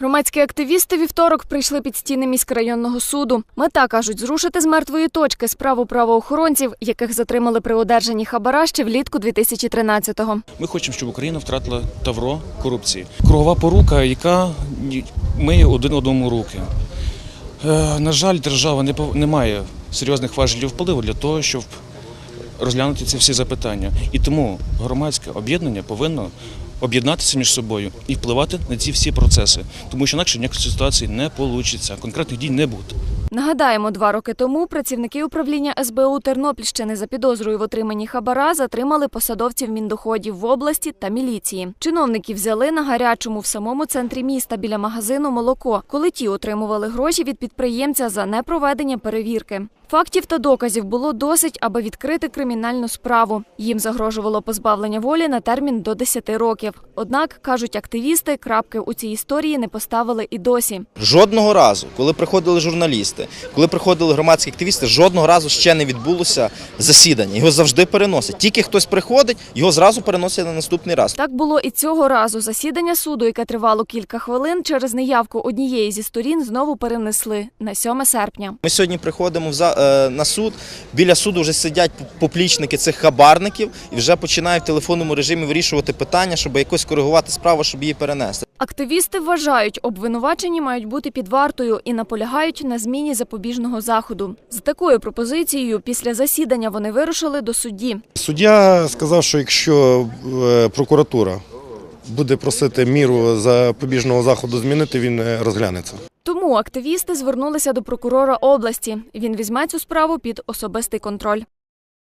Громадські активісти вівторок прийшли під стіни міськрайонного суду. Мета кажуть, зрушити з мертвої точки справу правоохоронців, яких затримали при одержанні хабара ще влітку 2013-го. Ми хочемо, щоб Україна втратила тавро корупції. Кругова порука, яка миє один одному руки. Е, на жаль, держава не має серйозних важелів впливу для того, щоб розглянути ці всі запитання. І тому громадське об'єднання повинно об'єднатися між собою і впливати на ці всі процеси, тому що інакше ніякої ситуації не вийде, конкретних дій не буде. Нагадаємо, два роки тому працівники управління СБУ Тернопільщини за підозрою в отриманні хабара затримали посадовців міндоходів в області та міліції. Чиновників взяли на гарячому в самому центрі міста біля магазину молоко, коли ті отримували гроші від підприємця за непроведення перевірки. Фактів та доказів було досить, аби відкрити кримінальну справу. Їм загрожувало позбавлення волі на термін до 10 років. Однак кажуть активісти, крапки у цій історії не поставили і досі. Жодного разу, коли приходили журналісти, коли приходили громадські активісти, жодного разу ще не відбулося засідання. Його завжди переносять. Тільки хтось приходить, його зразу переносять на наступний раз. Так було і цього разу. Засідання суду, яке тривало кілька хвилин, через неявку однієї зі сторін знову перенесли на 7 серпня. Ми сьогодні приходимо в за- на суд. Біля суду вже сидять поплічники цих хабарників і вже починають в телефонному режимі вирішувати питання, щоб якось коригувати справу, щоб її перенести. Активісти вважають, обвинувачені мають бути під вартою і наполягають на зміні запобіжного заходу. З такою пропозицією після засідання вони вирушили до судді. Суддя сказав, що якщо е, прокуратура буде просити міру запобіжного заходу змінити, він е, розглянеться. Тому активісти звернулися до прокурора області. Він візьме цю справу під особистий контроль.